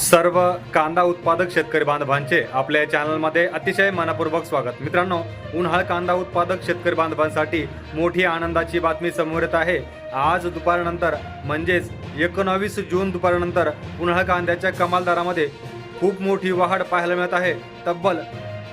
सर्व कांदा उत्पादक शेतकरी बांधवांचे आपल्या चॅनलमध्ये अतिशय मनपूर्वक स्वागत. मित्रांनो उन्हाळ कांदा उत्पादक शेतकरी बांधवांसाठी मोठी आनंदाची बातमी समोर येत आहे. आज दुपारनंतर म्हणजेच एकोणावीस जून दुपारनंतर उन्हाळ कांद्याच्या कमाल दरामध्ये खूप मोठी वाढ पाहायला मिळत आहे. तब्बल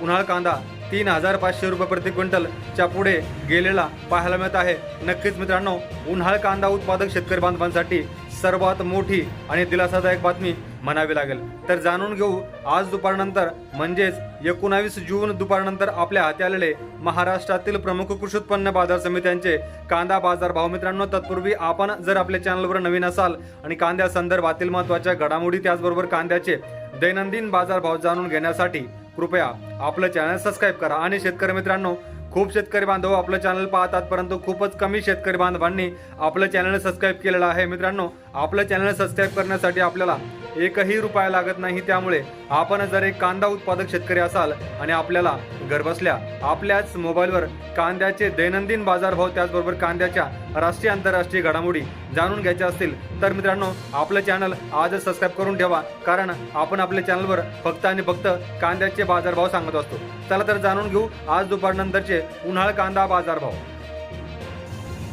उन्हाळ कांदा तीन हजार पाचशे रुपये प्रति क्विंटलच्या पुढे गेलेला पाहायला मिळत आहे. नक्कीच मित्रांनो उन्हाळ कांदा उत्पादक शेतकरी बांधवांसाठी सर्वात मोठी आणि दिलासादायक बातमी म्हणावी लागेल. तर जाणून घेऊ आज दुपारनंतर म्हणजेच एकोणावीस जून दुपारनंतर आपल्या हाती आलेले महाराष्ट्रातील प्रमुख कृषी उत्पन्न बाजार समित्यांचे कांदा बाजार भाव मित्रांनो तत्पूर्वी आपण जर आपल्या चॅनलवर नवीन असाल आणि कांद्या संदर्भातील महत्त्वाच्या घडामोडी त्याचबरोबर कांद्याचे दैनंदिन बाजार भाव जाणून घेण्यासाठी कृपया आपलं चॅनल सबस्क्राईब करा. आणि शेतकरी मित्रांनो खूप शेतकरी बांधव आपलं चॅनल पाहतात परंतु खूपच कमी शेतकरी बांधवांनी आपलं चॅनल सबस्क्राईब केलेलं आहे. मित्रांनो आपलं चॅनल सबस्क्राईब करण्यासाठी आपल्याला एकही रुपया लागत नाही त्यामुळे आपण जर एक कांदा उत्पादक शेतकरी असाल आणि आपल्याला घरबसल्या आपल्याच मोबाईलवर कांद्याचे दैनंदिन बाजारभाव त्याचबरोबर कांद्याच्या राष्ट्रीय आंतरराष्ट्रीय घडामोडी जाणून घ्यायच्या असतील तर मित्रांनो आपलं चॅनल आजच सबस्क्राईब करून ठेवा कारण आपण आपल्या चॅनलवर फक्त आणि फक्त कांद्याचे बाजारभाव सांगत असतो. चला तर जाणून घेऊ आज दुपारनंतरचे उन्हाळ कांदा बाजारभाव.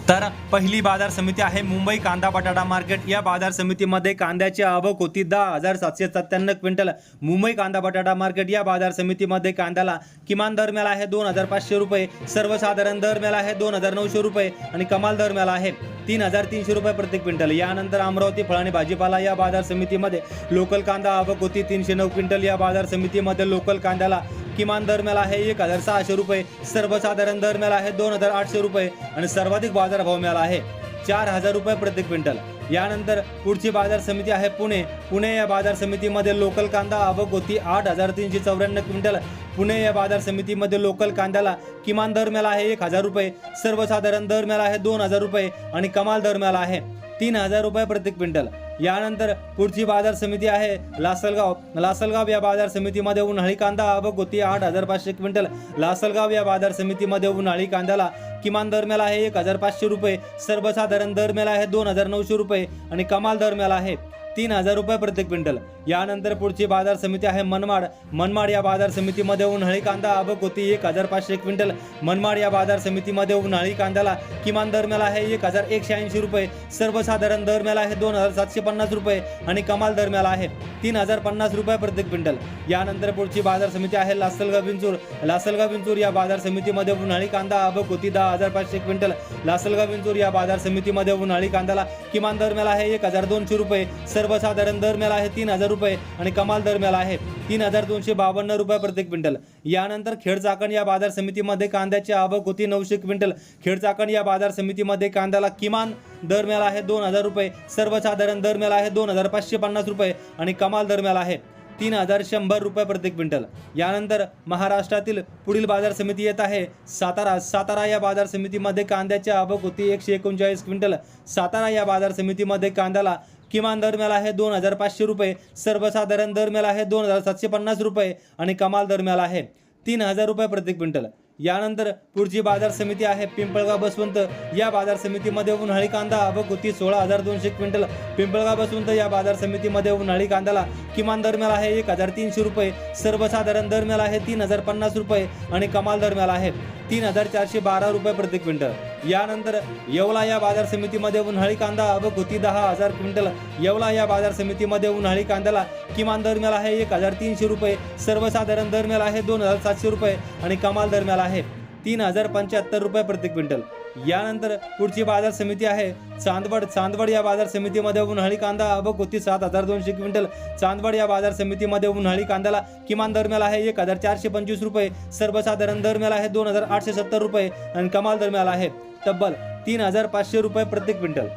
तर पहिली बाजार समिती आहे मुंबई कांदा बटाटा मार्केट. या बाजार समितीमध्ये कांद्याची आवक होती दहा हजार सातशे सत्त्याण्णव क्विंटल. मुंबई कांदा बटाटा मार्केट या बाजार समितीमध्ये कांद्याला किमान दर मिळाला आहे दोन हजार पाचशे रुपये सर्वसाधारण दर मिळाला आहे दोन हजार नऊशे रुपये आणि कमाल दर मिळाला आहे तीन हजार तीनशे रुपये प्रति क्विंटल. यानंतर अमरावती फळ आणि भाजीपाला या बाजार समितीमध्ये लोकल कांदा आवक होती तीनशे नऊ क्विंटल. या बाजार समितीमध्ये लोकल कांद्याला किमान दर मिळाला आहे एक हजार सहाशे रुपये सर्वसाधारण दर मिळाला आहे दोन हजार आठशे रुपये आणि सर्वाधिक बाजारभाव मिळाला आहे चार हजार रुपये प्रति क्विंटल. यानंतर पुढची बाजार समिती आहे पुणे. पुणे या बाजार समितीमध्ये लोकल कांदा आवक होती आठ हजार तीनशे चौऱ्याण्णव क्विंटल. पुणे या बाजार समितीमध्ये लोकल कांद्याला किमान दर मिळाला आहे एक हजार रुपये सर्वसाधारण दर मिळाला आहे दोन हजार रुपये आणि कमाल दर मिळाला आहे. तीन हजार रुपये प्रति क्विंटल. यानंतर पुढची बाजार समिती आहे लासलगाव. लासलगाव या बाजार समितीमध्ये उन्हाळी कांदा आवक होती. आठ हजार पाचशे क्विंटल. लासलगाव या बाजार समितीमध्ये उन्हाळी कांद्याला किमान दर आहे एक हजार पाचशे रुपये. सर्वसाधारण दर आहे दोन हजार नऊशे रुपये. आणि कमाल दर आहे तीन हजार रुपये प्रति क्विंटल. यानंतर पुढची बाजार समिती आहे मनमाड. मनमाड या बाजार समितीमध्ये उन्हाळी कांदा आवक होती एक हजार पाचशे क्विंटल. मनमाड या बाजार समितीमध्ये उन्हाळी कांद्याला किमान दर मिळाला आहे एक हजार एकशे ऐंशी रुपये. सर्वसाधारण दर मिळाला आहे दोन हजार सातशे पन्नास रुपये आणि कमाल दर मिळाला आहे तीन हजार पन्नास रुपये प्रति क्विंटल. यानंतर पुढची बाजार समिती आहे लासलगाव विंचूर लासलगाव विंचूर या बाजार समितीमध्ये उन्हाळी कांदा आवक होती दहा हजार पाचशे क्विंटल. लासलगाव विंचूर या बाजार समितीमध्ये उन्हाळी कांद्याला किमान दर मिळाला आहे एक हजार दोनशे रुपये. सर्वसाधारण दर मिळाला आहे तीन हजार रुपये आणि कमाल दर मिळाला आहे तीन हजार दोनशे बावन्न रुपये प्रति क्विंटल. यानंतर खेड चाकण या बाजार समितीमध्ये कांद्याची आवक होती नऊशे क्विंटल. खेड चाकण या बाजार समितीमध्ये कांद्याला किमान दर मिळाला आहे दोन हजार रुपये सर्वसाधारण दर मिळाला आहे दोन हजार पाचशे पन्नास रुपये आणि कमाल दर मिळाला आहे तीन हजार शंभर रुपये प्रति क्विंटल. यानंतर महाराष्ट्रातील पुढील बाजार समिती येत आहे सातारा सातारा या बाजार समितीमध्ये कांद्याची आवक होती एकशे एकोणचाळीस क्विंटल. सातारा या बाजार समितीमध्ये कांद्याला किमान दर आहे दोन हजार पाचशे रुपये सर्वसाधारण दर आहे दोन हजार सातशे पन्नास रुपये आणि कमाल दर आहे तीन हजार रुपये प्रति क्विंटल. यानंतर पुढची बाजार समिती आहे पिंपळगाव बसवंत. या बाजार समितीमध्ये उन्हाळी कांदा व कुती सोळा हजार दोनशे क्विंटल. पिंपळगाव बसवंत या बाजार समितीमध्ये उन्हाळी कांद्याला किमान दर आहे एक हजार तीनशे रुपये सर्वसाधारण दर आहे तीन हजार पन्नास रुपये आणि कमाल दर आहे तीन हजार चारशे बारा रुपये प्रति क्विंटल. यानंतर येवला या बाजार समितीमध्ये उन्हाळी कांदा आवक कोती दहा हजार क्विंटल. येवला या बाजार समितीमध्ये उन्हाळी कांद्याला किमान दर मिळाला आहे एक हजार तीनशे रुपये सर्वसाधारण दर मिळाला आहे दोन हजार सातशे रुपये आणि कमाल दर मिळाला आहे तीन हजार पंच्याहत्तर रुपये प्रति क्विंटल. यानंतर पुढची बाजार समिती आहे. चांदवड चांदवड या बाजार समितीमध्ये उन्हाळी कांदा आवक होती सात हजार दोनशे क्विंटल. चांदवड या बाजार समितीमध्ये उन्हाळी कांद्याला किमान दरम्याला आहे एक हजार चारशे पंचवीस रुपये सर्वसाधारण दरम्याला आहे दोन हजार आठशे सत्तर रुपये आणि कमाल दरम्याला आहे तब्बल तीन हजार पाचशे रुपये प्रति क्विंटल.